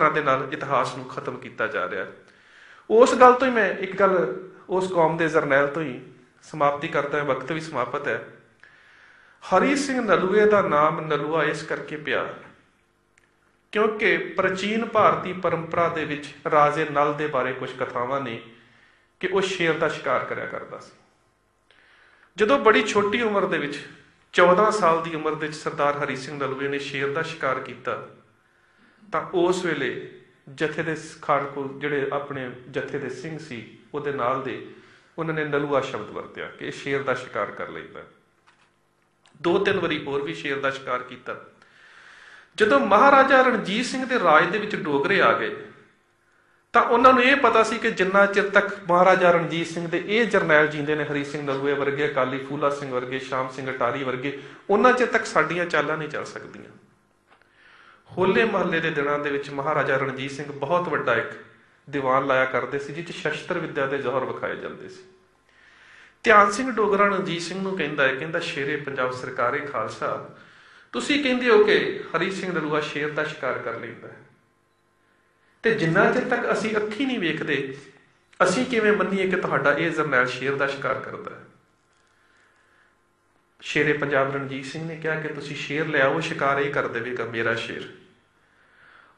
ਤਰ੍ਹਾਂ ਦੇ ਨਾਲ ਇਤਿਹਾਸ ਨੂੰ ਖਤਮ ਕੀਤਾ ਜਾ ਰਿਹਾ ਉਸ ਗੱਲ ਤੋਂ ਹੀ ਮੈਂ ਇੱਕ ਗੱਲ ਉਸ ਕੌਮ ਦੇ ਜਰਨੈਲ ਤੋਂ ਹੀ ਸਮਾਪਤੀ ਕਰਦਾ ਹਾਂ। ਵਕਤ ਵੀ ਸਮਾਪਤ ਹੈ। ਹਰੀ ਸਿੰਘ ਨਲੂਏ ਦਾ ਨਾਮ ਨਲੂਆ ਇਸ ਕਰਕੇ ਪਿਆ ਕਿਉਂਕਿ ਪ੍ਰਾਚੀਨ ਭਾਰਤੀ ਪਰੰਪਰਾ ਦੇ ਵਿੱਚ ਰਾਜੇ ਨਲ ਦੇ ਬਾਰੇ ਕੁਝ ਕਥਾਵਾਂ ਨੇ ਕਿ ਉਹ ਸ਼ੇਰ ਦਾ ਸ਼ਿਕਾਰ ਕਰਿਆ ਕਰਦਾ ਸੀ। ਜਦੋਂ ਬੜੀ ਛੋਟੀ ਉਮਰ ਦੇ ਵਿੱਚ 14 ਸਾਲ ਦੀ ਉਮਰ ਦੇ ਵਿੱਚ ਸਰਦਾਰ ਹਰੀ ਸਿੰਘ ਨਲੂਏ ਨੇ ਸ਼ੇਰ ਦਾ ਸ਼ਿਕਾਰ ਕੀਤਾ ਤਾਂ ਉਸ ਵੇਲੇ ਜਥੇ ਦੇ ਖਾੜਕੂ ਜਿਹੜੇ ਆਪਣੇ ਜਥੇ ਦੇ ਸਿੰਘ ਸੀ, ਉਹਦੇ ਨਾਲ ਦੇ ਉਹਨਾਂ ਨੇ ਨਲੂਆ ਸ਼ਬਦ ਵਰਤਿਆ ਕਿ ਇਹ ਸ਼ੇਰ ਦਾ ਸ਼ਿਕਾਰ ਕਰ ਲੈਂਦਾ ਦੋ ਤਿੰਨ ਵਾਰੀ ਹੋਰ ਵੀ ਸ਼ੇਰ ਦਾ ਸ਼ਿਕਾਰ ਕੀਤਾ। ਜਦੋਂ ਮਹਾਰਾਜਾ ਰਣਜੀਤ ਸਿੰਘ ਦੇ ਰਾਜ ਦੇ ਵਿੱਚ ਡੋਗਰੇ ਆ ਗਏ, ਤਾਂ ਉਹਨਾਂ ਨੂੰ ਇਹ ਪਤਾ ਸੀ ਕਿ ਜਿੰਨਾ ਚਿਰ ਤੱਕ ਮਹਾਰਾਜਾ ਰਣਜੀਤ ਸਿੰਘ ਦੇ ਇਹ ਜਰਨੈਲ ਜੀਂਦੇ ਨੇ ਹਰੀ ਸਿੰਘ ਨਲੂਏ ਵਰਗੇ, ਅਕਾਲੀ ਫੂਲਾ ਸਿੰਘ ਵਰਗੇ, ਸ਼ਾਮ ਸਿੰਘ ਅਟਾਰੀ ਵਰਗੇ, ਉਹਨਾਂ ਚਿਰ ਤੱਕ ਸਾਡੀਆਂ ਚਾਲਾਂ ਨਹੀਂ ਚੱਲ ਸਕਦੀਆਂ। ਹੋਲੇ ਮਹੱਲੇ ਦੇ ਦਿਨਾਂ ਦੇ ਵਿੱਚ ਮਹਾਰਾਜਾ ਰਣਜੀਤ ਸਿੰਘ ਬਹੁਤ ਵੱਡਾ ਇੱਕ ਦੀਵਾਨ ਲਾਇਆ ਕਰਦੇ ਸੀ ਜਿਸ 'ਚ ਸ਼ਸਤਰ ਵਿੱਦਿਆ ਦੇ ਜ਼ੋਹਰ ਵਿਖਾਏ ਜਾਂਦੇ ਸੀ। ਧਿਆਨ ਸਿੰਘ ਡੋਗਰਾ ਰਣਜੀਤ ਸਿੰਘ ਨੂੰ ਕਹਿੰਦਾ ਹੈ, ਕਹਿੰਦਾ, ਸ਼ੇਰੇ ਪੰਜਾਬ ਸਰਕਾਰੇ ਖਾਲਸਾ, ਤੁਸੀਂ ਕਹਿੰਦੇ ਹੋ ਕਿ ਹਰੀ ਸਿੰਘ ਨਲੂਆ ਸ਼ੇਰ ਦਾ ਸ਼ਿਕਾਰ ਕਰ ਲੈਂਦਾ ਹੈ। ਤੇ ਜਿੰਨਾ ਚਿਰ ਤੱਕ ਅਸੀਂ ਅੱਖੀ ਨਹੀਂ ਵੇਖਦੇ, ਅਸੀਂ ਕਿਵੇਂ ਮੰਨੀਏ ਕਿ ਤੁਹਾਡਾ ਇਹ ਜਰਨੈਲ ਸ਼ੇਰ ਦਾ ਸ਼ਿਕਾਰ ਕਰਦਾ ਹੈ? ਸ਼ੇਰੇ ਪੰਜਾਬ ਰਣਜੀਤ ਸਿੰਘ ਨੇ ਕਿਹਾ ਕਿ ਤੁਸੀਂ ਸ਼ੇਰ ਲਿਆਓ ਸ਼ਿਕਾਰ ਇਹ ਕਰ ਦੇਵੇਗਾ ਮੇਰਾ ਸ਼ੇਰ।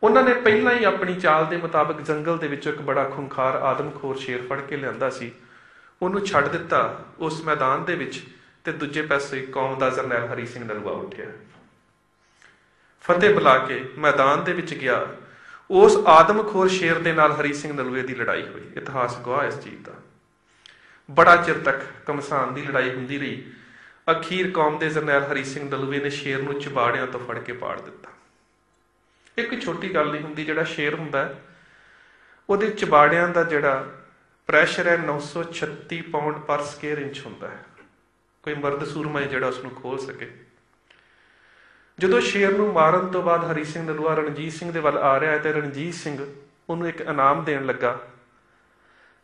ਉਹਨਾਂ ਨੇ ਪਹਿਲਾਂ ਹੀ ਆਪਣੀ ਚਾਲ ਦੇ ਮੁਤਾਬਕ ਜੰਗਲ ਦੇ ਵਿੱਚੋਂ ਇੱਕ ਬੜਾ ਖੁੰਖਾਰ, ਆਦਮਖੋਰ ਸ਼ੇਰ ਫੜ ਕੇ ਲਿਆਂਦਾ ਸੀ। ਉਹਨੂੰ ਛੱਡ ਦਿੱਤਾ। ਉਸ ਮੈਦਾਨ ਦੇ ਵਿੱਚ ਤੇ ਦੂਜੇ ਪਾਸੇ ਕੌਮ ਦਾ ਜਰਨੈਲ ਹਰੀ ਸਿੰਘ ਨਲੂਆ ਉੱਠਿਆ। ਫਤਿਹ ਬੁਲਾ ਕੇ ਮੈਦਾਨ ਦੇ ਵਿੱਚ ਗਿਆ। ਉਸ ਆਦਮਖੋਰ ਸ਼ੇਰ ਦੇ ਨਾਲ ਹਰੀ ਸਿੰਘ ਨਲੂਏ ਦੀ ਲੜਾਈ ਹੋਈ। ਇਤਿਹਾਸ ਗਵਾਹ ਇਸ ਚੀਜ਼ ਦਾ। ਬੜਾ ਚਿਰ ਤੱਕ ਕਮਸਾਨ ਦੀ ਲੜਾਈ ਹੁੰਦੀ ਰਹੀ। ਅਖੀਰ ਕੌਮ ਦੇ ਜਰਨੈਲ ਹਰੀ ਸਿੰਘ ਦਲੂਏ ਨੇ ਸ਼ੇਰ ਨੂੰ ਚਬਾੜਿਆਂ ਤੋਂ ਫੜ ਕੇ ਪਾੜ ਦਿੱਤਾ। ਇੱਕ ਛੋਟੀ ਗੱਲ ਨਹੀਂ ਹੁੰਦੀ, ਜਿਹੜਾ ਸ਼ੇਰ ਹੁੰਦਾ ਉਹਦੇ ਚਬਾੜਿਆਂ ਦਾ ਜਿਹੜਾ ਪ੍ਰੈਸ਼ਰ ਹੈ 936 ਪਾਉਂਡ ਪਰ ਸਕੁਅਰ ਇੰਚ ਹੁੰਦਾ ਹੈ। ਕੋਈ ਮਰਦ ਸੂਰਮਾ ਜਿਹੜਾ ਉਸ ਨੂੰ ਖੋਲ ਸਕੇ। ਜਦੋਂ ਸ਼ੇਰ ਨੂੰ ਮਾਰਨ ਤੋਂ ਬਾਅਦ ਹਰੀ ਸਿੰਘ ਦਲੂਆ ਰਣਜੀਤ ਸਿੰਘ ਦੇ ਵੱਲ ਆ ਰਿਹਾ ਹੈ ਤੇ ਰਣਜੀਤ ਸਿੰਘ ਉਹਨੂੰ ਇੱਕ ਇਨਾਮ ਦੇਣ ਲੱਗਾ,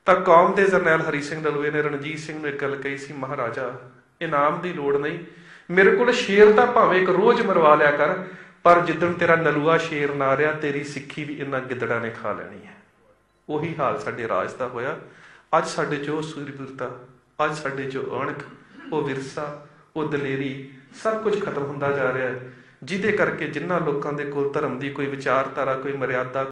ਤਾਂ ਕੌਮ ਦੇ ਜਰਨੈਲ ਹਰੀ ਸਿੰਘ ਦਲੂਏ ਨੇ ਰਣਜੀਤ ਸਿੰਘ ਨੂੰ ਇੱਕ ਗੱਲ ਕਹੀ ਸੀ, ਮਹਾਰਾਜਾ ਇਨਾਮ ਦੀ ਲੋੜ ਨਹੀਂ। ਮੇਰੇ ਕੋਲ ਸ਼ੇਰ ਤਾਂ ਭਾਵੇਂ ਇੱਕ ਰੋਜ਼ ਮਰਵਾ ਲਿਆ ਕਰ, ਪਰ ਜਿੱਦਣ ਤੇਰਾ ਨਲੂਆ ਸ਼ੇਰ ਨਾ ਰਿਹਾ, ਤੇਰੀ ਸਿੱਖੀ ਵੀ ਇਹਨਾਂ ਗਿੱਦੜਾਂ ਨੇ ਖਾ ਲੈਣੀ ਹੈ। ਉਹੀ ਹਾਲ ਸਾਡੇ ਰਾਜ ਦਾ ਹੋਇਆ। ਅੱਜ ਸਾਡੇ ਜੋ ਸੂਰਬੀਰਤਾ, ਅੱਜ ਸਾਡੇ ਜੋ ਅਣਖ, ਉਹ ਵਿਰਸਾ, ਉਹ ਦਲੇਰੀ, ਸਭ ਕੁਝ ਖਤਮ ਹੁੰਦਾ ਜਾ ਰਿਹਾ ਹੈ। ਜਿਹਦੇ ਕਰਕੇ ਜਿਨ੍ਹਾਂ ਲੋਕਾਂ ਦੇ ਕੋਲ ਧਰਮ ਦੀ ਕੋਈ ਵਿਚਾਰਧਾਰਾ, ਕੋਈ ਮਰਿਆਦਾ